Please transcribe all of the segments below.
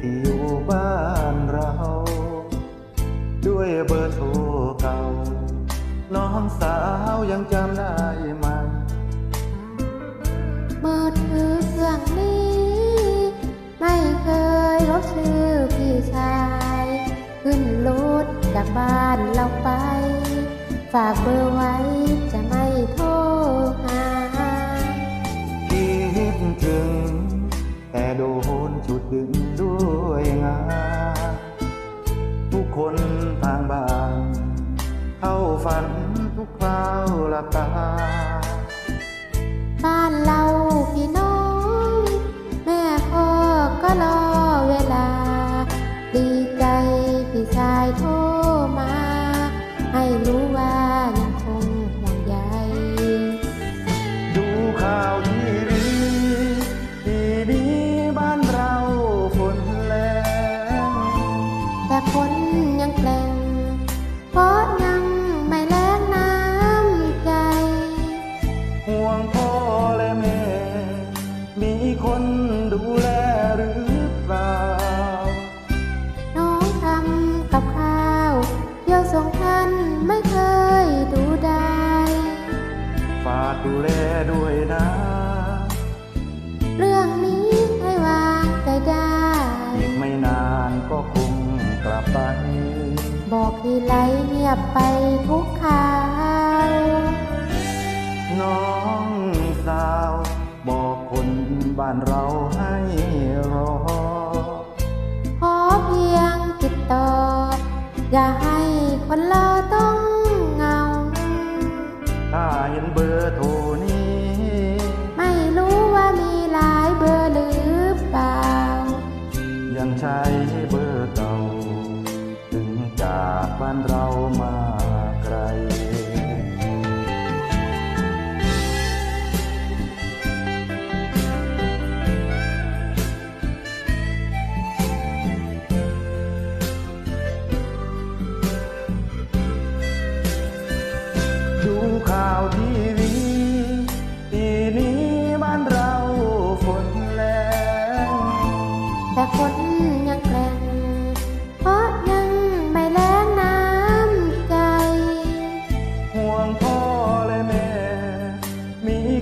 ที่อยู่บ้านเรา ด้วยเบอร์โทรเก่า น้องสาวยังจำได้ไหมเบอร์ถือเครื่องนี้ ไม่เคยลบชื่อพี่ชาย ขึ้นรถจากบ้านเราไป ฝากเบอร์ไว้ นจุดดึงด้วยงานทุกคนทางบ้าน เข้าฝันทุกคราวละตา ดูแลด้วยนะ เรื่องนี้ให้วางใจได้ อีกไม่นานก็คงกลับไป บอกทีไรเงียบไปทุกข่าวน้องสาว บอกคนบ้านเราให้รอ ขอเพียงติดต่อ อย่าให้คนรอ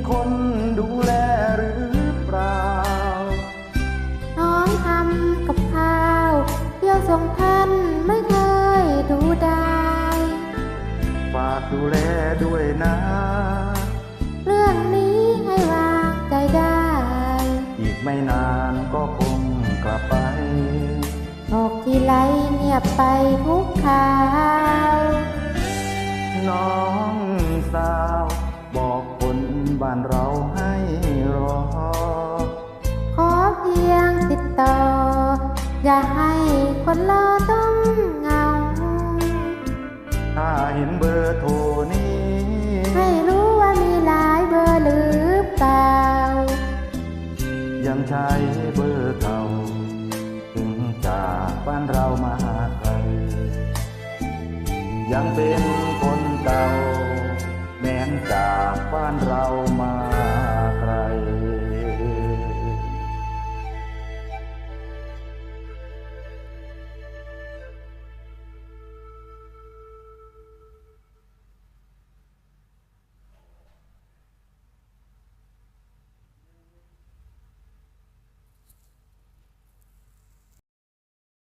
คนดูแลหรือเปล่า น้องทำกับข้าวเที่ยวส่งท่านไม่เคยดูได้ ฝากดูแลด้วยนะ เรื่องนี้ให้วางใจได้ อีกไม่นานก็คงกลับไปบอกทีไรเงียบไปทุกข่า คนรอต้องเหงา ถ้าเห็นเบอร์โทรนี้ ให้รู้ว่ามีหลายเบอร์หรือเปล่า ยังใช้เบอร์เก่า ถึงจากบ้านเรามาไกลยังเป็น